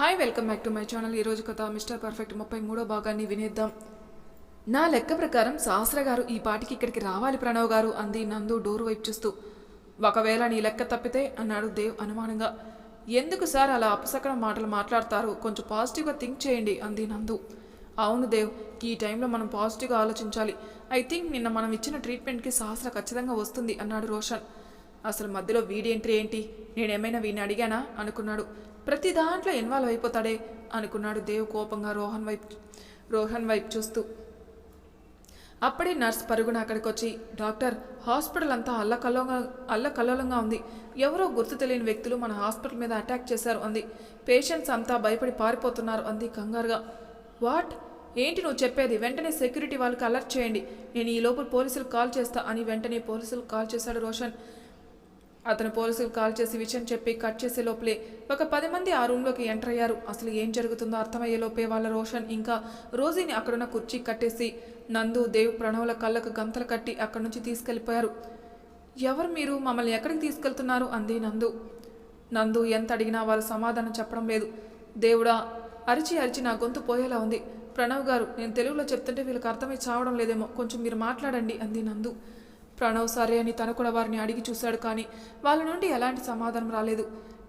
Hi welcome back to my channel ఈరోజు కథ mister perfect ముప్పై మూడో భాగాన్ని వినేద్దాం. నా లెక్క ప్రకారం శాస్త్ర గారు ఈ పాటికి ఇక్కడికి రావాలి ప్రణవ్ గారు అంది నందు డోర్ వైపు చూస్తూ. ఒకవేళ నీ లెక్క తప్పితే అన్నాడు దేవ్ అనుమానంగా. ఎందుకు సార్ అలా అపసకరం మాటలు మాట్లాడతారు? కొంచెం పాజిటివ్గా థింక్ చేయండి అంది నందు. అవును దేవ్ ఈ టైంలో మనం పాజిటివ్గా ఆలోచించాలి. ఐ థింక్ నిన్న మనం ఇచ్చిన ట్రీట్మెంట్కి శాస్త్ర ఖచ్చితంగా వస్తుంది అన్నాడు రోషన్. అసలు మధ్యలో వీడి ఎంట్రీ ఏంటి? నేనేమైనా వీడిని అడిగానా? అనుకున్నాడు. ప్రతి దాంట్లో ఇన్వాల్వ్ అయిపోతాడే అనుకున్నాడు దేవ్ కోపంగా రోహన్ వైపు రోహన్ వైపు చూస్తూ. అప్పుడే నర్స్ పరుగున అక్కడికి వచ్చి డాక్టర్ హాస్పిటల్ అంతా అల్లకల్లోగా అల్లకల్లోలంగా ఉంది. ఎవరో గుర్తు తెలియని వ్యక్తులు మన హాస్పిటల్ మీద అటాక్ చేశారు అంది. పేషెంట్స్ అంతా భయపడి పారిపోతున్నారు అంది కంగారుగా. వాట్? ఏంటి నువ్వు చెప్పేది? వెంటనే సెక్యూరిటీ వాళ్ళకి అలర్ట్ చేయండి. నేను ఈ లోపల పోలీసులకు కాల్ చేస్తా అని వెంటనే పోలీసులకు కాల్ చేశాడు రోషన్. అతను పోలీసులు కాల్ చేసి విషయం చెప్పి కట్ చేసే లోపలే ఒక పది మంది ఆ రూమ్లోకి ఎంటర్ అయ్యారు. అసలు ఏం జరుగుతుందో అర్థమయ్యే లోపే వాళ్ళ రోషన్ ఇంకా రోజీని అక్కడున్న కుర్చీ కట్టేసి నందు దేవ్ ప్రణవుల కళ్ళకు గంతలు కట్టి అక్కడి నుంచి తీసుకెళ్ళిపోయారు. ఎవరు మీరు? మమ్మల్ని ఎక్కడికి తీసుకెళ్తున్నారు? అంది నందు. నందు ఎంత అడిగినా వాళ్ళు సమాధానం చెప్పడం లేదు. దేవుడా అరిచి అరిచి నా గొంతు పోయేలా ఉంది. ప్రణవ్ గారు నేను తెలుగులో చెప్తుంటే వీళ్ళకి అర్థమై చావడం లేదేమో. కొంచెం మీరు మాట్లాడండి అంది నందు. ప్రణవ్ సరే అని తను కూడా వారిని అడిగి చూశాడు కానీ వాళ్ళ నుండి ఎలాంటి సమాధానం రాలేదు.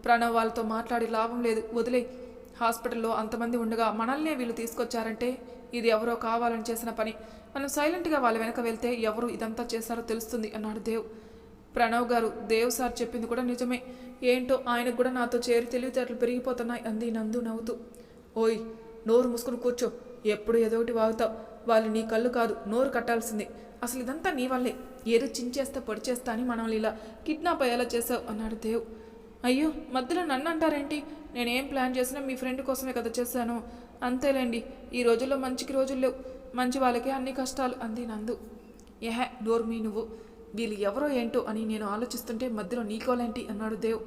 ప్రణవ్ వాళ్ళతో మాట్లాడి లాభం లేదు. వదిలే. హాస్పిటల్లో అంతమంది ఉండగా మనల్నే వీళ్ళు తీసుకొచ్చారంటే ఇది ఎవరో కావాలని చేసిన పని. మనం సైలెంట్గా వాళ్ళ వెనక వెళ్తే ఎవరు ఇదంతా చేశారో తెలుస్తుంది అన్నాడు దేవ్. ప్రణవ్ గారు దేవ్ సార్ చెప్పింది కూడా నిజమే. ఏంటో ఆయనకు కూడా నాతో చేరి తెలివితేటలు పెరిగిపోతున్నాయి అంది నందు నవ్వుతూ. ఓయ్ నోరు మూసుకుని కూర్చో. ఎప్పుడు ఏదో ఒకటి వాగుతావు. వాళ్ళు నీ కళ్ళు కాదు నోరు కట్టాల్సిందే. అసలు ఇదంతా నీ వల్లే. ఏదో చించేస్తే పొడి చేస్తా అని మనల్ని ఇలా కిడ్నాప్ అయ్యేలా చేసావు అన్నాడు దేవ్. అయ్యో మధ్యలో నన్ను అంటారేంటి? నేనేం ప్లాన్ చేసినా మీ ఫ్రెండ్ కోసమే కదా చేశాను. అంతేలేండి ఈ రోజుల్లో మంచికి రోజులు లేవు. మంచి వాళ్ళకే అన్ని కష్టాలు అంది నందు. ఏహే డోర్మీ నువ్వు. వీళ్ళు ఎవరో ఏంటో అని నేను ఆలోచిస్తుంటే మధ్యలో నీకోలేంటి? అన్నాడు దేవ్.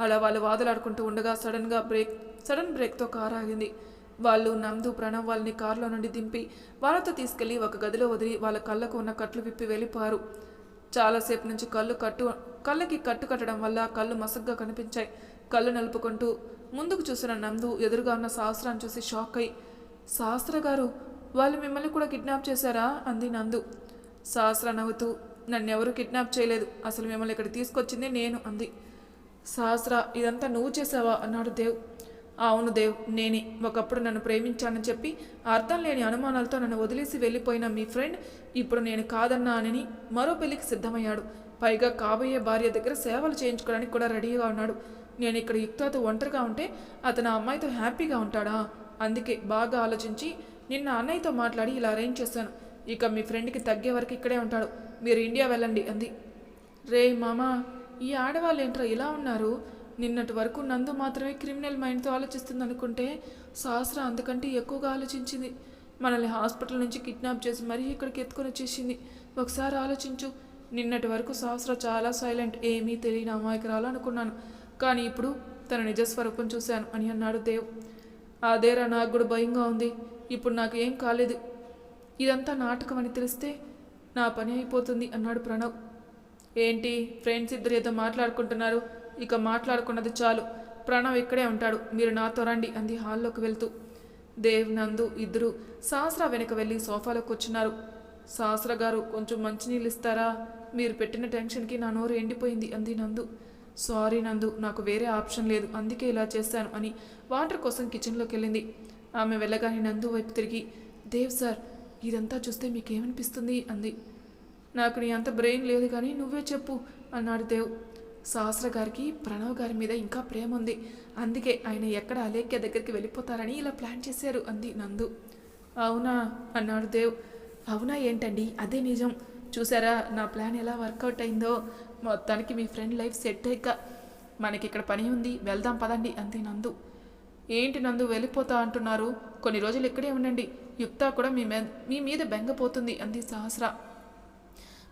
అలా వాళ్ళు వాదులాడుకుంటూ ఉండగా సడన్గా బ్రేక్ సడన్ బ్రేక్తో కారు ఆగింది. వాళ్ళు నందు ప్రణవ్ వాళ్ళని కారులో నుండి దింపి వాళ్ళతో తీసుకెళ్ళి ఒక గదిలో వదిలి వాళ్ళ కళ్ళకు ఉన్న కట్లు విప్పి వెళ్ళిపోయారు. చాలాసేపు నుంచి కళ్ళు కట్టు కళ్ళకి కట్టు కట్టడం వల్ల కళ్ళు మసగ్గా కనిపించాయి. కళ్ళు నలుపుకుంటూ ముందుకు చూసిన నందు ఎదురుగా ఉన్న సహస్రాన్ని చూసి షాక్ అయి సహస్ర గారు వాళ్ళు మిమ్మల్ని కూడా కిడ్నాప్ చేశారా? అంది నందు. సహస్ర నవ్వుతూ నన్నెవరూ కిడ్నాప్ చేయలేదు. అసలు మిమ్మల్ని ఇక్కడ తీసుకొచ్చింది నేను అంది. సహస్ర ఇదంతా నువ్వు చేసావా అన్నాడు దేవ్. అవును దేవ్ నేనే. ఒకప్పుడు నన్ను ప్రేమించానని చెప్పి అర్థం లేని అనుమానాలతో నన్ను వదిలేసి వెళ్ళిపోయిన మీ ఫ్రెండ్ ఇప్పుడు నేను కాదన్నానని మరో పెళ్ళికి సిద్ధమయ్యాడు. పైగా కాబోయే భార్య దగ్గర సేవలు చేయించుకోవడానికి కూడా రెడీగా ఉన్నాడు. నేను ఇక్కడ యుక్తతో ఒంటరిగా ఉంటే అతను ఆ అమ్మాయితో హ్యాపీగా ఉంటాడా? అందుకే బాగా ఆలోచించి నిన్న అన్నయ్యతో మాట్లాడి ఇలా అరేంజ్ చేశాను. ఇక మీ ఫ్రెండ్కి తగ్గే వరకు ఇక్కడే ఉంటాడు. మీరు ఇండియా వెళ్ళండి అంది. రే మామా ఈ ఆడవాళ్ళు ఏంట్రా ఇలా ఉన్నారు? నిన్నటి వరకు నందు మాత్రమే క్రిమినల్ మైండ్తో ఆలోచిస్తుంది అనుకుంటే సహస్ర అంతకంటే ఎక్కువగా ఆలోచించింది. మనల్ని హాస్పిటల్ నుంచి కిడ్నాప్ చేసి మరీ ఇక్కడికి ఎత్తుకొని వచ్చేసింది. ఒకసారి ఆలోచించు నిన్నటి వరకు సహస్ర చాలా సైలెంట్ ఏమీ తెలియని అమాయకురాలు అనుకున్నాను. కానీ ఇప్పుడు తన నిజస్వరూపం చూశాను అని అన్నాడు దేవ్. అదేరా నాకు కూడా భయంగా ఉంది. ఇప్పుడు నాకు ఏం కాలేదు. ఇదంతా నాటకం అని తెలిస్తే నా పని అయిపోతుంది అన్నాడు ప్రణవ్. ఏంటి ఫ్రెండ్స్ ఇద్దరు ఏదో మాట్లాడుకుంటున్నారు. ఇక మాట్లాడుకున్నది చాలు. ప్రణవ్ ఇక్కడే ఉంటాడు. మీరు నాతో రండి అంది హాల్లోకి వెళ్తూ. దేవ్ నందు ఇద్దరు సహస్ర వెనక వెళ్ళి సోఫాలో కూర్చున్నారు. సహస్ర గారు కొంచెం మంచినీళ్ళు ఇస్తారా? మీరు పెట్టిన టెన్షన్కి నా నోరు ఎండిపోయింది అంది నందు. సారీ నందు నాకు వేరే ఆప్షన్ లేదు. అందుకే ఇలా చేశాను అని వాటర్ కోసం కిచెన్లోకి వెళ్ళింది. ఆమె వెళ్ళగానే నందు వైపు తిరిగి దేవ్ సార్ ఇదంతా చూస్తే మీకేమనిపిస్తుంది? అంది. నాకు నీ అంత బ్రెయిన్ లేదు కానీ నువ్వే చెప్పు అన్నాడు దేవ్. సహస్ర గారికి ప్రణవ్ గారి మీద ఇంకా ప్రేమ ఉంది. అందుకే ఆయన ఎక్కడ అలేఖ్య దగ్గరికి వెళ్ళిపోతారని ఇలా ప్లాన్ చేశారు అంది నందు. అవునా? అన్నాడు దేవ్. అవునా ఏంటండి? అదే నిజం. చూసారా నా ప్లాన్ ఎలా వర్కౌట్ అయిందో? మొత్తానికి మీ ఫ్రెండ్ లైఫ్ సెట్ అయ్యాక మనకి ఇక్కడ పని ఉంది వెళ్దాం పదండి అంది నందు. ఏంటి నందు వెళ్ళిపోతా అంటున్నారు? కొన్ని రోజులు ఇక్కడే ఉండండి. యుక్త కూడా మీ మీద మీ మీద బెంగపోతుంది అంది సహస్ర.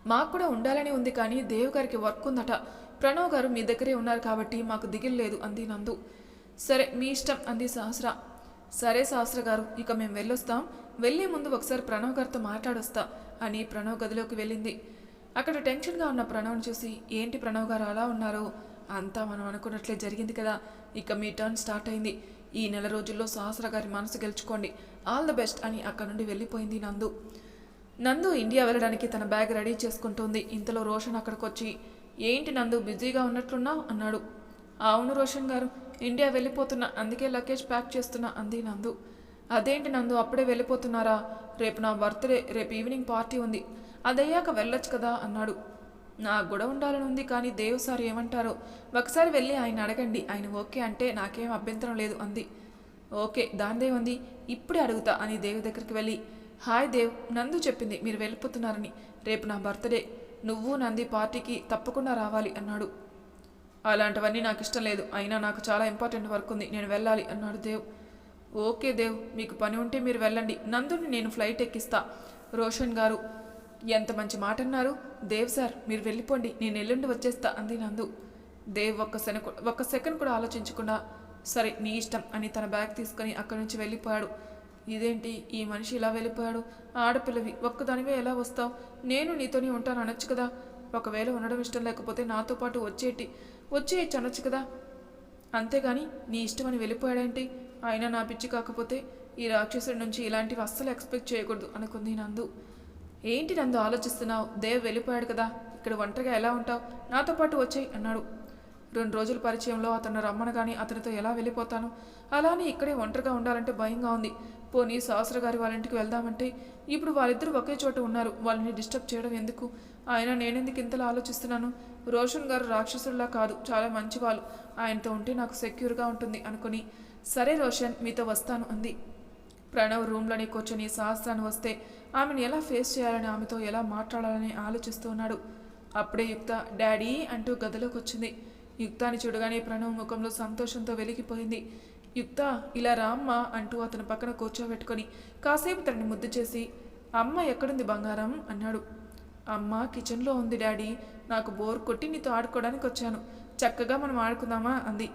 మాకు కూడా ఉండాలని ఉంది కానీ దేవ్ గారికి వర్క్ ఉందట. ప్రణవ్ గారు మీ దగ్గరే ఉన్నారు కాబట్టి మాకు దిగిల్లేదు అంది నందు. సరే మీ ఇష్టం అంది సహస్ర. సరే సహస్ర గారు ఇక మేము వెళ్ళొస్తాం. వెళ్ళే ముందు ఒకసారి ప్రణవ్ గారితో మాట్లాడొస్తా అని ప్రణవ్ గదిలోకి వెళ్ళింది. అక్కడ టెన్షన్గా ఉన్న ప్రణవ్ని చూసి ఏంటి ప్రణవ్ గారు అలా ఉన్నారు? అంతా మనం అనుకున్నట్లే జరిగింది కదా. ఇక మీ టర్న్ స్టార్ట్ అయింది. ఈ నెల రోజుల్లో సహస్ర గారి మనసు గెలుచుకోండి. ఆల్ ద బెస్ట్ అని అక్కడి నుండి వెళ్ళిపోయింది నందు. నందు ఇండియా వెళ్ళడానికి తన బ్యాగ్ రెడీ చేసుకుంటోంది. ఇంతలో రోషన్ అక్కడికి వచ్చి ఏంటి నందు బిజీగా ఉన్నట్లున్నావు అన్నాడు. అవును రోషన్ గారు ఇండియా వెళ్ళిపోతున్నా అందుకే లగేజ్ ప్యాక్ చేస్తున్నా అంది నందు. అదేంటి నందు అప్పుడే వెళ్ళిపోతున్నారా? రేపు నా బర్త్డే రేపు ఈవినింగ్ పార్టీ ఉంది. అదయ్యాక వెళ్ళొచ్చు కదా? అన్నాడు. నాకు కూడా ఉండాలని ఉంది కానీ దేవు సార్ ఏమంటారో? ఒకసారి వెళ్ళి ఆయన అడగండి. ఆయన ఓకే అంటే నాకేం అభ్యంతరం లేదు అంది. ఓకే దాందే ఉంది ఇప్పుడే అడుగుతా అని దేవు దగ్గరికి వెళ్ళి. హాయ్ దేవ్ నందు చెప్పింది మీరు వెళ్ళిపోతున్నారని. రేపు నా బర్త్డే. నువ్వు నంది పార్టీకి తప్పకుండా రావాలి అన్నాడు. అలాంటివన్నీ నాకు ఇష్టం లేదు. అయినా నాకు చాలా ఇంపార్టెంట్ వర్క్ ఉంది. నేను వెళ్ళాలి అన్నాడు దేవ్. ఓకే దేవ్ మీకు పని ఉంటే మీరు వెళ్ళండి. నందుని నేను ఫ్లైట్ ఎక్కిస్తా. రోషన్ గారు ఎంత మంచి మాట అన్నారు. దేవ్ సార్ మీరు వెళ్ళిపోండి. నేను ఎల్లుండి వచ్చేస్తా అంది నందు. దేవ్ ఒక్క సెన ఒక్క సెకండ్ కూడా ఆలోచించకుండా సరే నీ ఇష్టం అని తన బ్యాగ్ తీసుకొని అక్కడి నుంచి వెళ్ళిపోయాడు. ఇదేంటి? ఈ మనిషి ఇలా వెళ్ళిపోయాడు. ఆడపిల్లవి ఒక్కదానివే ఎలా వస్తావు? నేను నీతోనే ఉంటాను అనొచ్చు కదా? ఒకవేళ ఉండడం ఇష్టం లేకపోతే నాతో పాటు వచ్చేటి వచ్చేయచ్చు అనొచ్చు కదా? అంతేగాని నీ ఇష్టమని వెళ్ళిపోయాడేంటి? అయినా నా పిచ్చి కాకపోతే ఈ రాక్షసుడి నుంచి ఇలాంటివి అస్సలు ఎక్స్పెక్ట్ చేయకూడదు అనుకుంది నందు. ఏంటి నందు ఆలోచిస్తున్నావు? దేవ్ వెళ్ళిపోయాడు కదా? ఇక్కడ ఒంటరిగా ఎలా ఉంటావు? నాతో పాటు వచ్చేయి అన్నాడు. రెండు రోజుల పరిచయంలో అతను రమ్మనగాని అతనితో ఎలా వెళ్ళిపోతాను? అలానే ఇక్కడే ఒంటరిగా ఉండాలంటే భయంగా ఉంది. పోనీ సహస్ర గారి వాళ్ళ ఇంటికి వెళ్దామంటే ఇప్పుడు వాళ్ళిద్దరూ ఒకే చోట ఉన్నారు. వాళ్ళని డిస్టర్బ్ చేయడం ఎందుకు? ఆయన నేనెందుకు ఇంతలా ఆలోచిస్తున్నాను? రోషన్ గారు రాక్షసుల్లా కాదు చాలా మంచివాళ్ళు. ఆయనతో ఉంటే నాకు సెక్యూర్గా ఉంటుంది అనుకుని సరే రోషన్ మీతో వస్తాను అంది. ప్రణవ్ రూమ్లోనే కూర్చొని సహస్రాన్ని వస్తే ఆమెను ఎలా ఫేస్ చేయాలని ఆమెతో ఎలా మాట్లాడాలని ఆలోచిస్తూ ఉన్నాడు. అప్పుడే యుక్త డాడీ అంటూ గదిలోకి వచ్చింది. యుక్తాన్ని చూడగానే ప్రణవ్ ముఖంలో సంతోషంతో వెలిగిపోయింది. యుక్త ఇలా రామ్మ అంటూ అతని పక్కన కూర్చోబెట్టుకొని కాసేపు తనని ముద్దు చేసి అమ్మ ఎక్కడుంది బంగారం? అన్నాడు. అమ్మ కిచెన్లో ఉంది డాడీ నాకు బోర్ కొట్టి నీతో ఆడుకోవడానికి వచ్చాను. చక్కగా మనం ఆడుకుందామా? అంది.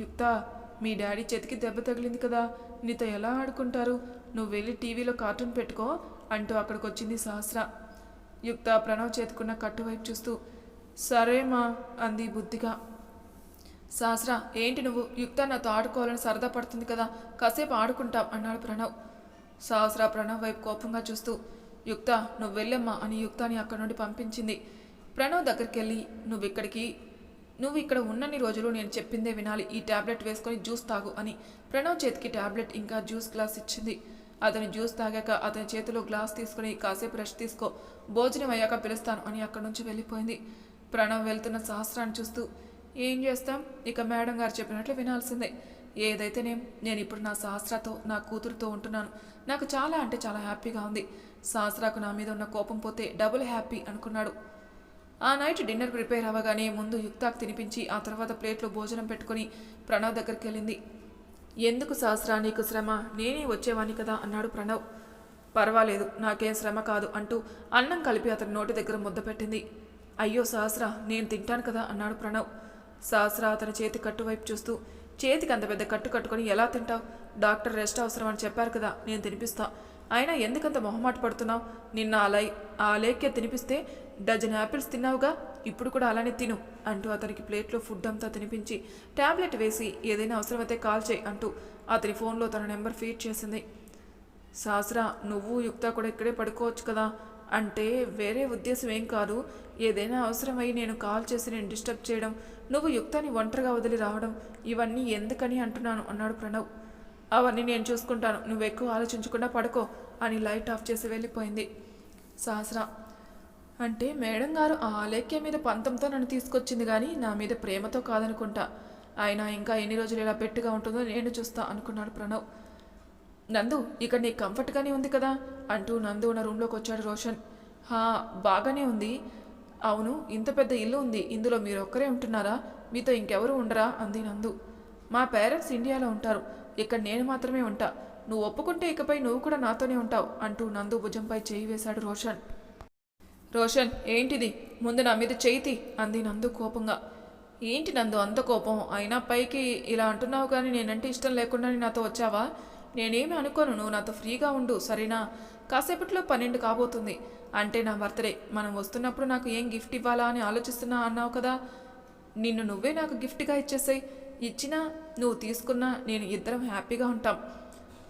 యుక్త మీ డాడీ చేతికి దెబ్బ తగిలింది కదా నీతో ఎలా ఆడుకుంటారు? నువ్వు వెళ్ళి టీవీలో కార్టూన్ పెట్టుకో అంటూ అక్కడికి వచ్చింది సహస్ర. యుక్త ప్రణవ్ చేతుకున్న కట్టు వైపు చూస్తూ సరేమా అంది బుద్ధిగా. సహస్రా ఏంటి నువ్వు? యుక్త నాతో ఆడుకోవాలని సరదా పడుతుంది కదా. కాసేపు ఆడుకుంటాం అన్నాడు ప్రణవ్. సహస్ర ప్రణవ్ వైపు కోపంగా చూస్తూ యుక్త నువ్వు వెళ్ళమ్మా అని యుక్తాని అక్కడి నుండి పంపించింది. ప్రణవ్ దగ్గరికి వెళ్ళి నువ్వు ఇక్కడికి నువ్వు ఇక్కడ ఉన్నన్ని రోజులు నేను చెప్పిందే వినాలి. ఈ టాబ్లెట్ వేసుకొని జ్యూస్ తాగు అని ప్రణవ్ చేతికి టాబ్లెట్ ఇంకా జ్యూస్ గ్లాస్ ఇచ్చింది. అతని జ్యూస్ తాగాక అతని చేతిలో గ్లాస్ తీసుకుని కాసేపు రెస్ట్ తీసుకో భోజనం అయ్యాక పిలుస్తాను అని అక్కడి నుంచి వెళ్ళిపోయింది. ప్రణవ్ వెళ్తున్న సహస్రాన్ని చూస్తూ ఏం చేస్తాం? ఇక మేడం గారు చెప్పినట్లు వినాల్సిందే. ఏదైతేనేం నేను ఇప్పుడు నా సహస్రతో నా కూతురుతో ఉంటున్నాను. నాకు చాలా అంటే చాలా హ్యాపీగా ఉంది. సహస్రాకు నా మీద ఉన్న కోపం పోతే డబుల్ హ్యాపీ అనుకున్నాడు. ఆ నైట్ డిన్నర్ ప్రిపేర్ అవ్వగానే ముందు యుక్తాకు తినిపించి ఆ తర్వాత ప్లేట్లో భోజనం పెట్టుకుని ప్రణవ్ దగ్గరికి వెళ్ళింది. ఎందుకు సహస్రా నీకు శ్రమ? నేనే వచ్చేవాణ్ణి కదా అన్నాడు ప్రణవ్. పర్వాలేదు నాకేం శ్రమ కాదు అంటూ అన్నం కలిపి అతని నోటి దగ్గర ముద్ద పెట్టింది. అయ్యో సహస్రా నేను తింటాను కదా అన్నాడు ప్రణవ్. సహస్రా అతని చేతి కట్టు వైపు చూస్తూ చేతికి అంత పెద్ద కట్టు కట్టుకొని ఎలా తింటావు? డాక్టర్ రెస్ట్ అవసరం అని చెప్పారు కదా నేను తినిపిస్తా. అయినా ఎందుకంత మొహమాట పడుతున్నావు? నిన్న అలా ఆ లేకే తినిపిస్తే డజన్ యాపిల్స్ తిన్నావుగా? ఇప్పుడు కూడా అలానే తిను అంటూ అతనికి ప్లేట్లో ఫుడ్ అంతా తినిపించి టాబ్లెట్ వేసి ఏదైనా అవసరమైతే కాల్ చేయి అంటూ అతని ఫోన్లో తన నెంబర్ ఫీడ్ చేసింది. సహస్రా నువ్వు యుక్త కూడా ఇక్కడే పడుకోవచ్చు కదా? అంటే వేరే ఉద్దేశం ఏం కాదు. ఏదైనా అవసరమై నేను కాల్ చేసి నేను డిస్టర్బ్ చేయడం నువ్వు యుక్తాన్ని ఒంటరిగా వదిలి రావడం ఇవన్నీ ఎందుకని అంటున్నాను అన్నాడు ప్రణవ్. అవన్నీ నేను చూసుకుంటాను నువ్వు ఎక్కువ ఆలోచించకుండా పడుకో అని లైట్ ఆఫ్ చేసి వెళ్ళిపోయింది సహస్ర. అంటే మేడం గారు ఆ ఆలేఖ్య మీద పంతంతో నన్ను తీసుకొచ్చింది కానీ నా మీద ప్రేమతో కాదనుకుంటా. ఆయన ఇంకా ఎన్ని రోజులు ఇలా పెట్టుగా ఉంటుందో నేను చూస్తా అనుకున్నాడు ప్రణవ్. నందు ఇక్కడ నీకు కంఫర్ట్గానే ఉంది కదా? అంటూ నందు ఉన్న రూమ్లోకి వచ్చాడు రోషన్. హా బాగానే ఉంది. అవును ఇంత పెద్ద ఇల్లు ఉంది ఇందులో మీరు ఒక్కరే ఉంటున్నారా? మీతో ఇంకెవరు ఉండరా? అంది నందు. మా పేరెంట్స్ ఇండియాలో ఉంటారు ఇక్కడ నేను మాత్రమే ఉంటా. నువ్వు ఒప్పుకుంటే ఇకపై నువ్వు కూడా నాతోనే ఉంటావు అంటూ నందు భుజంపై చేయి వేశాడు రోషన్. రోషన్ ఏంటిది? ముందు నా మీద చేయితి అంది నందు కోపంగా. ఏంటి నందు అంత కోపం? అయినా పైకి ఇలా అంటున్నావు కానీ నేనంటే ఇష్టం లేకుండానే నాతో వచ్చావా? నేనేమి అనుకోను నువ్వు నాతో ఫ్రీగా ఉండు సరేనా? కాసేపట్లో పన్నెండు కాబోతుంది. అంటే నా బర్త్డే. మనం వస్తున్నప్పుడు నాకు ఏం గిఫ్ట్ ఇవ్వాలా అని ఆలోచిస్తున్నా అన్నావు కదా? నిన్ను నువ్వే నాకు గిఫ్ట్గా ఇచ్చేసాయి. ఇచ్చినా నువ్వు తీసుకున్నా నేను ఇద్దరం హ్యాపీగా ఉంటాం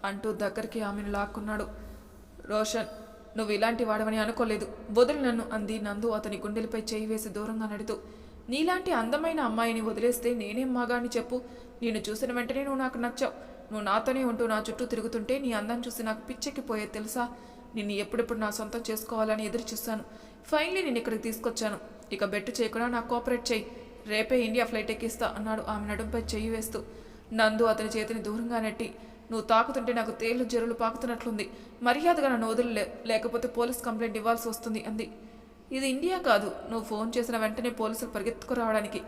అంటూ దగ్గరికి ఆమెను లాక్కున్నాడు. రోషన్ నువ్వు ఇలాంటి వాడవని అనుకోలేదు. వదిలి నన్ను అంది నందు అతని గుండెలపై చేయి వేసి దూరంగా నడుతూ. నీలాంటి అందమైన అమ్మాయిని వదిలేస్తే నేనేం మాగాని చెప్పు. నేను చూసిన వెంటనే నువ్వు నాకు నచ్చావు. నువ్వు నాతోనే ఉంటూ నా చుట్టూ తిరుగుతుంటే నీ అందం చూసి నాకు పిచ్చెక్కిపోయేది తెలుసా? నిన్ను ఎప్పుడెప్పుడు నా సొంతం చేసుకోవాలని ఎదురు చూశాను. ఫైనలీ నేను ఇక్కడికి తీసుకొచ్చాను. ఇక బెట్టు చేయకుండా నాకు కోఆపరేట్ చేయి. రేపే ఇండియా ఫ్లైట్ ఎక్కిస్తా అన్నాడు ఆమె నడుంపై చెయ్యి వేస్తూ. నందు అతని చేతిని దూరంగా నెట్టి. నువ్వు తాకుతుంటే నాకు తేళ్ళు జరులు పాకుతున్నట్లుంది. మర్యాదగా నన్ను వదిలే లేకపోతే పోలీస్ కంప్లైంట్ ఇవ్వాల్సి వస్తుంది అంది. ఇది ఇండియా కాదు. నువ్వు ఫోన్ చేసిన వెంటనే పోలీసులు పరిగెత్తుకు రావడానికి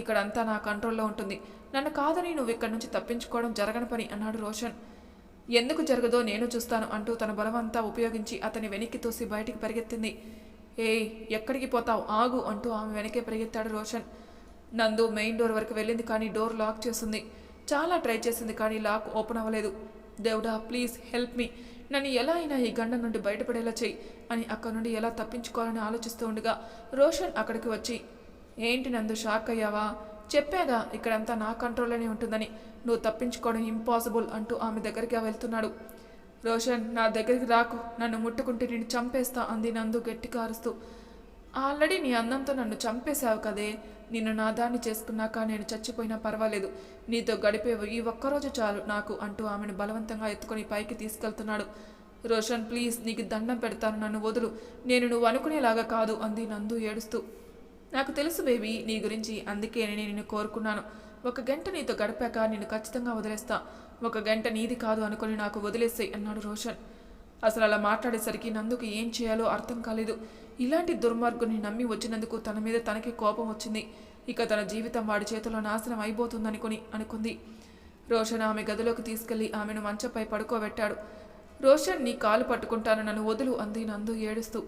ఇక్కడంతా నా కంట్రోల్లో ఉంటుంది. నన్ను కాదని నువ్వు ఇక్కడి నుంచి తప్పించుకోవడం జరగని పని అన్నాడు రోషన్. ఎందుకు జరగదో నేను చూస్తాను అంటూ తన బలమంతా ఉపయోగించి అతని వెనక్కి తోసి బయటికి పరిగెత్తింది. ఏయ్ ఎక్కడికి పోతావు? ఆగు అంటూ ఆమె వెనకే పరిగెత్తాడు రోషన్. నందు మెయిన్ డోర్ వరకు వెళ్ళింది కానీ డోర్ లాక్ చేసింది చాలా ట్రై చేసింది కానీ లాక్ ఓపెన్ అవ్వలేదు. దేవుడా ప్లీజ్ హెల్ప్ మీ. నన్ను ఎలా అయినా ఈ గండం నుండి బయటపడేలా చెయ్యి అని అక్కడి నుండి ఎలా తప్పించుకోవాలని ఆలోచిస్తూ ఉండగా రోషన్ అక్కడికి వచ్చి ఏంటి నందు షాక్ అయ్యావా? చెప్పేదా? ఇక్కడంతా నా కంట్రోల్లోనే ఉంటుందని. నువ్వు తప్పించుకోవడం ఇంపాసిబుల్ అంటూ ఆమె దగ్గరికి వెళ్తున్నాడు. రోషన్ నా దగ్గరికి రాకు. నన్ను ముట్టుకుంటే నేను చంపేస్తా అంది నందు గట్టిగా అరుస్తూ. ఆల్రెడీ నీ అందంతో నన్ను చంపేశావు కదే. నిన్ను నా దాన్ని చేసుకున్నాక నేను చచ్చిపోయినా పర్వాలేదు. నీతో గడిపే ఈ ఒక్కరోజు చాలు నాకు అంటూ ఆమెను బలవంతంగా ఎత్తుకొని పైకి తీసుకెళ్తున్నాడు. రోషన్ ప్లీజ్ నీకు దండం పెడతాను నన్ను వదులు. నేను నువ్వు అనుకునేలాగా కాదు అంది నందు ఏడుస్తూ. నాకు తెలుసు బేబీ నీ గురించి అందుకే నేను నిన్ను కోరుకున్నాను. ఒక గంట నీతో గడిపాక నిన్ను ఖచ్చితంగా వదిలేస్తా. ఒక గంట నీది కాదు అనుకుని నాకు వదిలేసాయి అన్నాడు రోషన్. అసలు అలా మాట్లాడేసరికి నందుకు ఏం చేయాలో అర్థం కాలేదు. ఇలాంటి దుర్మార్గుని నమ్మి వచ్చినందుకు తన మీద తనకి కోపం వచ్చింది. ఇక తన జీవితం వాడి చేతిలో నాశనం అయిపోతుందనుకుని అనుకుంది. రోషన్ ఆమె గదిలోకి తీసుకెళ్ళి ఆమెను మంచంపై పడుకోబెట్టాడు. రోషన్ నీ కాలు పట్టుకుంటాను నన్ను వదులు అంది నందు ఏడుస్తూ.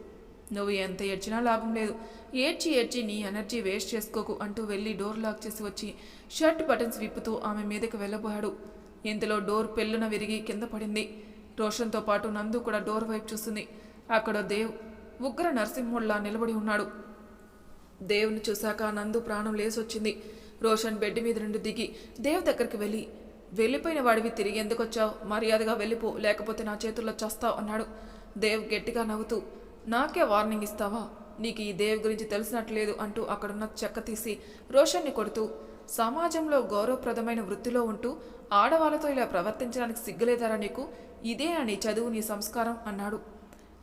నువ్వు ఎంత ఏడ్చినా లాభం లేదు. ఏడ్చి ఏడ్చి నీ ఎనర్జీ వేస్ట్ చేసుకోకు అంటూ వెళ్ళి డోర్ లాక్ చేసి వచ్చి షర్ట్ బటన్స్ విప్పుతూ ఆమె మీదకి వెళ్ళబోయాడు. ఇంతలో డోర్ పెళ్ళున విరిగి కింద పడింది. రోషన్తో పాటు నందు కూడా డోర్ వైపు చూస్తుంది అక్కడ దేవ్ ఉగ్ర నరసింహుల్లా నిలబడి ఉన్నాడు. దేవుని చూశాక నందు ప్రాణం లేసొచ్చింది. రోషన్ బెడ్ మీద నుండి దిగి దేవ్ దగ్గరికి వెళ్ళి వెళ్ళిపోయిన వాడివి తిరిగి ఎందుకు వచ్చావు మర్యాదగా వెళ్ళిపో లేకపోతే నా చేతుల్లో చస్తావు అన్నాడు. దేవ్ గట్టిగా నవ్వుతూ నాకే వార్నింగ్ ఇస్తావా? నీకు ఈ దేవ్ గురించి తెలిసినట్లేదు అంటూ అక్కడున్న చెక్క తీసి రోషన్ని కొడుతూ సమాజంలో గౌరవప్రదమైన వృత్తిలో ఉంటూ ఆడవాళ్ళతో ఇలా ప్రవర్తించడానికి సిగ్గులేదారా నీకు? ఇదే నీ చదువు నీ సంస్కారం అన్నాడు.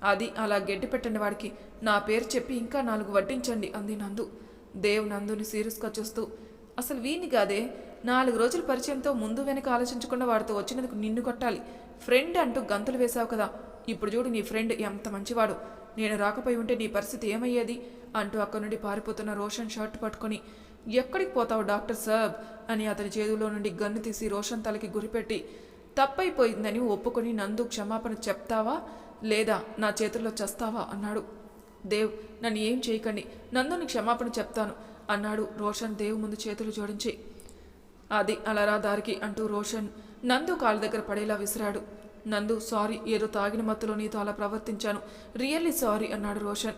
అది అలా గడ్డి పెట్టండి వాడికి. నా పేరు చెప్పి ఇంకా నాలుగు వడ్డించండి అంది నందు. దేవ్ నందుని సీరియస్గా చూస్తూ అసలు వీని కాదే? నాలుగు రోజుల పరిచయంతో ముందు వెనక ఆలోచించకుండా వాడితో వచ్చినందుకు నిన్ను కొట్టాలి. ఫ్రెండ్ అంటూ గంతులు వేశావు కదా. ఇప్పుడు చూడు నీ ఫ్రెండ్ ఎంత మంచివాడు. నేను రాకపోయి ఉంటే నీ పరిస్థితి ఏమయ్యేది? అంటూ అక్కడి నుండి పారిపోతున్న రోషన్ షర్ట్ పట్టుకొని ఎక్కడికి పోతావు డాక్టర్ సాబ్? అని అతని చేతిలో నుండి గన్ను తీసి రోషన్ తలకి గురిపెట్టి తప్పైపోయిందని ఒప్పుకొని నందు క్షమాపణ చెప్తావా? లేదా నా చేతుల్లో చస్తావా? అన్నాడు. దేవ్ నన్ను ఏం చేయకండి. నందుని క్షమాపణ చెప్తాను అన్నాడు రోషన్ దేవ్ ముందు చేతులు జోడించి. అది అలరా దారికి అంటూ రోషన్ నందు కాళ్ళ దగ్గర పడేలా విసిరాడు. నందు సారీ ఏదో తాగిన మత్తులో నీతో అలా ప్రవర్తించాను. రియల్లీ సారీ అన్నాడు రోషన్.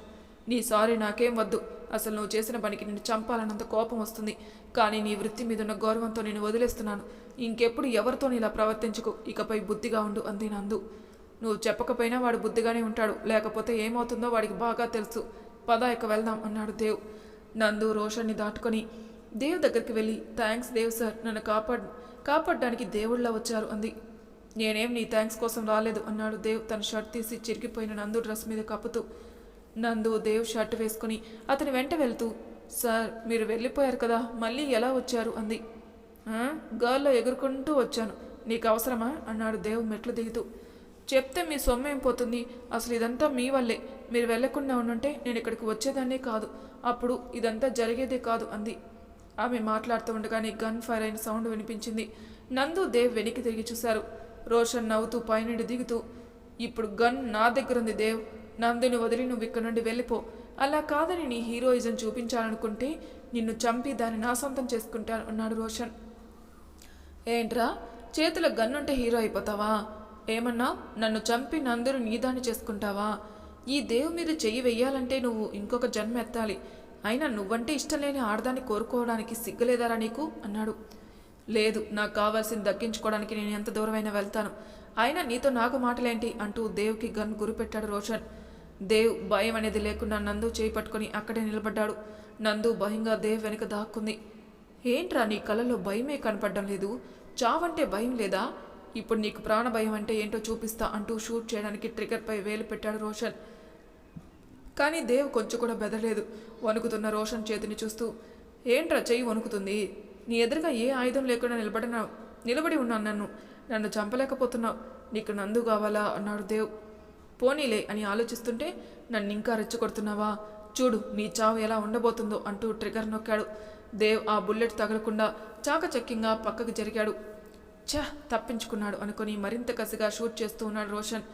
నీ సారీ నాకేం వద్దు. అసలు నువ్వు చేసిన పనికి నిన్ను చంపాలన్నంత కోపం వస్తుంది. కానీ నీ వృత్తి మీద ఉన్న గౌరవంతో నేను వదిలేస్తున్నాను. ఇంకెప్పుడు ఎవరితో ఇలా ప్రవర్తించుకు. ఇకపై బుద్ధిగా ఉండు అంది నందు. నువ్వు చెప్పకపోయినా వాడు బుద్ధిగానే ఉంటాడు. లేకపోతే ఏమవుతుందో వాడికి బాగా తెలుసు. పద ఇక వెళ్దాం అన్నాడు దేవ్. నందు రోషన్ని దాటుకొని దేవ్ దగ్గరికి వెళ్ళి థ్యాంక్స్ దేవ్ సార్ నన్ను కాపాడ్ కాపాడడానికి దేవుళ్ళ వచ్చారు అంది. నేనేం నీ థ్యాంక్స్ కోసం రాలేదు అన్నాడు దేవ్. తన షర్ట్ తీసి చిరిగిపోయిన నందు డ్రెస్ మీద కప్పుతూ. నందు దేవ్ షర్ట్ వేసుకుని అతని వెంట వెళ్తూ సార్ మీరు వెళ్ళిపోయారు కదా మళ్ళీ ఎలా వచ్చారు? అంది. "ఆ, గాల్లో ఎగురుకుంటూ వచ్చాను. నీకు అవసరమా? అన్నాడు దేవ్ మెట్లు దిగుతూ. చెప్తే మీ సొమ్మేం పోతుంది? అసలు ఇదంతా మీ వల్లే. మీరు వెళ్ళకుండా ఉండుంటే నేను ఇక్కడికి వచ్చేదాన్నే కాదు. అప్పుడు ఇదంతా జరిగేదే కాదు అంది. ఆమె మాట్లాడుతూ ఉండగానే గన్ ఫైర్ అయిన సౌండ్ వినిపించింది. నందు దేవ్ వెనక్కి తిరిగి చూశారు. రోషన్ నవ్వుతూ పైనుండి దిగుతూ ఇప్పుడు గన్ నా దగ్గర ఉంది దేవ్. నందుని వదిలి నువ్వు ఇక్కడ నుండి వెళ్ళిపో. అలా కాదని నీ హీరోయిజం చూపించాలనుకుంటే నిన్ను చంపి దాన్ని నా సొంతం చేసుకుంటాను అన్నాడు రోషన్. ఏంట్రా? చేతిలో గన్నుంటే హీరో అయిపోతావా? ఏమన్నా? నన్ను చంపి నందరూ నీదాన్ని చేసుకుంటావా? ఈ దేవు మీద చెయ్యి వెయ్యాలంటే నువ్వు ఇంకొక జన్మ ఎత్తాలి. అయినా నువ్వంటే ఇష్టం లేని ఆడదాన్ని కోరుకోవడానికి సిగ్గలేదారా నీకు? అన్నాడు. లేదు నాకు కావాల్సింది దక్కించుకోవడానికి నేను ఎంత దూరమైనా వెళ్తాను. అయినా నీతో నాకు మాటలేంటి? అంటూ దేవుకి గన్ గురిపెట్టాడు రోషన్. దేవ్ భయం అనేది లేకుండా నందు చేయి పట్టుకొని అక్కడే నిలబడ్డాడు. నందు భయంగా దేవ్ వెనుక దాక్కుంది ఏంట్రా నీ కళ్ళలో భయమే కనపడడం లేదు? చావంటే భయం లేదా? ఇప్పుడు నీకు ప్రాణ భయం అంటే ఏంటో చూపిస్తా అంటూ షూట్ చేయడానికి ట్రిగర్పై వేలు పెట్టాడు రోషన్. కానీ దేవ్ కొంచెం కూడా బెదరలేదు. వణుకుతున్న రోషన్ చేతిని చూస్తూ ఏంట్రా చెయ్యి వణుకుతుంది? నీ ఎదురుగా ఏ ఆయుధం లేకుండా నిలబడిన నిలబడి ఉన్నాను నన్ను. నన్ను చంపలేకపోతున్నావు. నీకు నందు కావాలా? అన్నాడు దేవ్. పోనీలే అని ఆలోచిస్తుంటే నన్ను ఇంకా రెచ్చగొడుతున్నావా? చూడు నీ చావు ఎలా ఉండబోతుందో అంటూ ట్రిగర్ నొక్కాడు. దేవ్ ఆ బుల్లెట్ తగలకుండా చాకచక్యంగా పక్కకు జరిగాడు. ఛ తప్పించుకున్నాడు అనుకుని మరింత కసిగా షూట్ చేస్తూ ఉన్నాడు రోషన్.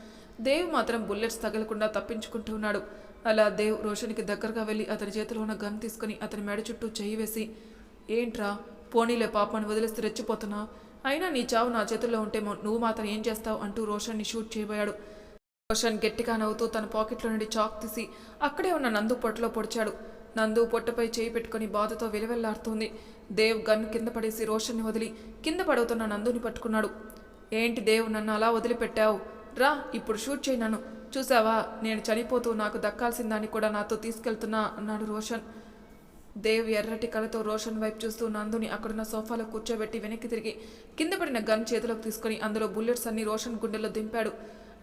దేవ్ మాత్రం బుల్లెట్స్ తగలకుండా తప్పించుకుంటూ ఉన్నాడు. అలా దేవ్ రోషన్కి దగ్గరగా వెళ్ళి అతని చేతిలో ఉన్న గన్ తీసుకుని అతని మెడ చుట్టూ చెయ్యి వేసి ఏంట్రా? పోనీలే పాపను వదిలేస్తే రెచ్చిపోతున్నా. అయినా నీ చావు నా చేతుల్లో ఉంటే నువ్వు మాత్రం ఏం చేస్తావు? అంటూ రోషన్ని షూట్ చేయబోయాడు. రోషన్ గట్టిగా నవ్వుతూ తన పాకెట్లో నుండి చాక్ తీసి అక్కడే ఉన్న నందు పొట్టలో పొడిచాడు. నందు పొట్టపై చేయి పెట్టుకుని బాధతో విలవెల్లాడుతుంది. దేవ్ గన్ కింద పడేసి రోషన్ని వదిలి కింద పడవుతున్న నందుని పట్టుకున్నాడు. ఏంటి దేవ్ నన్ను అలా వదిలిపెట్టావు? రా ఇప్పుడు షూట్ చేయి నన్ను. చూసావా? నేను చనిపోతూ నాకు దక్కాల్సిన దాన్ని కూడా నాతో తీసుకెళ్తున్నా అన్నాడు రోషన్. దేవ్ ఎర్రటి కళతో రోషన్ వైపు చూస్తూ నందుని అక్కడున్న సోఫాలో కూర్చోబెట్టి వెనక్కి తిరిగి కింద పడిన గన్ చేతిలోకి తీసుకొని అందులో బుల్లెట్స్ అన్ని రోషన్ గుండెల్లో దింపాడు.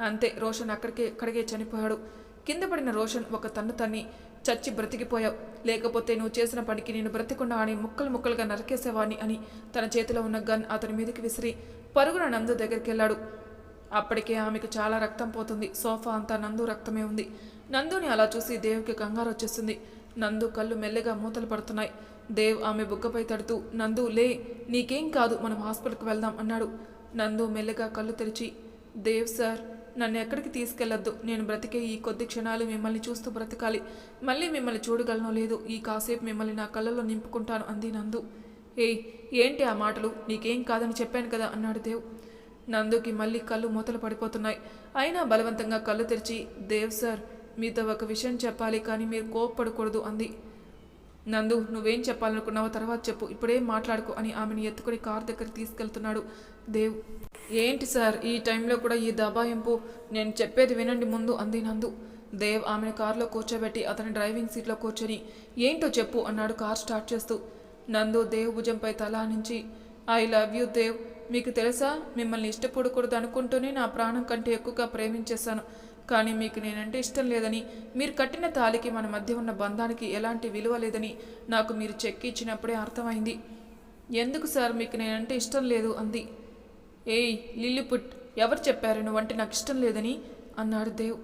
అంతే రోషన్ అక్కడికే అక్కడికే చనిపోయాడు. కింద పడిన రోషన్ ఒక తన్ను తన్ని చచ్చి బ్రతికిపోయావు లేకపోతే నువ్వు చేసిన పనికి నేను బ్రతికుండా అని ముక్కలు ముక్కలుగా నరికేసేవాణ్ణి అని తన చేతిలో ఉన్న గన్ అతని మీదకి విసిరి పరుగున నందు దగ్గరికి వెళ్ళాడు అప్పటికే ఆమెకు చాలా రక్తం పోతుంది. సోఫా అంతా నందు రక్తమే ఉంది. నందుని అలా చూసి దేవ్కి కంగారు వచ్చేస్తుంది నందు కళ్ళు మెల్లగా మూతలు పడుతున్నాయి. దేవ్ ఆమె బుగ్గపై తడుతూ నందు లే నీకేం కాదు. మనం హాస్పిటల్కి వెళ్దాం అన్నాడు. నందు మెల్లగా కళ్ళు తెరిచి దేవ్ సార్ నన్ను ఎక్కడికి తీసుకెళ్ళొద్దు నేను బ్రతికే ఈ కొద్ది క్షణాలు మిమ్మల్ని చూస్తూ బ్రతకాలి. మళ్ళీ మిమ్మల్ని చూడగలనో లేదు. ఈ కాసేపు మిమ్మల్ని నా కళ్ళలో నింపుకుంటాను అంది నందు. ఏయ్ ఏంటి ఆ మాటలు? నీకేం కాదని చెప్పాను కదా అన్నాడు దేవ్. నందుకి మళ్ళీ కళ్ళు మూతలు పడిపోతున్నాయి. అయినా బలవంతంగా కళ్ళు తెరిచి దేవ్ సార్ మీతో ఒక విషయం చెప్పాలి కానీ మీరు కోప్పడకూడదు అంది. నందు నువ్వేం చెప్పాలనుకున్నావో తర్వాత చెప్పు. ఇప్పుడేం మాట్లాడుకో అని ఆమెను ఎత్తుకొని కార్ దగ్గర తీసుకెళ్తున్నాడు దేవ్. ఏంటి సార్ ఈ టైంలో కూడా ఈ దబాయింపు? నేను చెప్పేది వినండి ముందు అంది నందు. దేవ్ ఆమెను కారులో కూర్చోబెట్టి అతని డ్రైవింగ్ సీట్లో కూర్చొని ఏంటో చెప్పు అన్నాడు కార్ స్టార్ట్ చేస్తూ. నందు దేవ్ భుజంపై తలా నుంచి ఐ లవ్ యూ దేవ్. మీకు తెలుసా మిమ్మల్ని ఇష్టపడకూడదు అనుకుంటూనే నా ప్రాణం కంటే ఎక్కువగా ప్రేమించేశాను. కానీ మీకు నేనంటే ఇష్టం లేదని మీరు కట్టిన తాలికి మన మధ్య ఉన్న బంధానికి ఎలాంటి విలువ లేదని నాకు మీరు చెక్ ఇచ్చినప్పుడే అర్థమైంది. ఎందుకు సార్ మీకు నేనంటే ఇష్టం లేదు? అంది. ఏయ్ లిల్లిపుట్ ఎవరు చెప్పారు నువ్వంటే నాకు ఇష్టం లేదని? అన్నాడు దేవ్.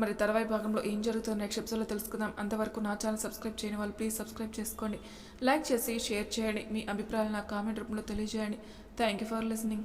మరి తర్వాయి భాగంలో ఏం జరుగుతుందో నెక్స్ట్ ఎపిసోడ్లో తెలుసుకుందాం. అంతవరకు నా ఛానల్ సబ్స్క్రైబ్ చేయని వాళ్ళు ప్లీజ్ సబ్స్క్రైబ్ చేసుకోండి. లైక్ చేసి షేర్ చేయండి. మీ అభిప్రాయాలు నా కామెంట్ రూపంలో తెలియజేయండి. Thank you for listening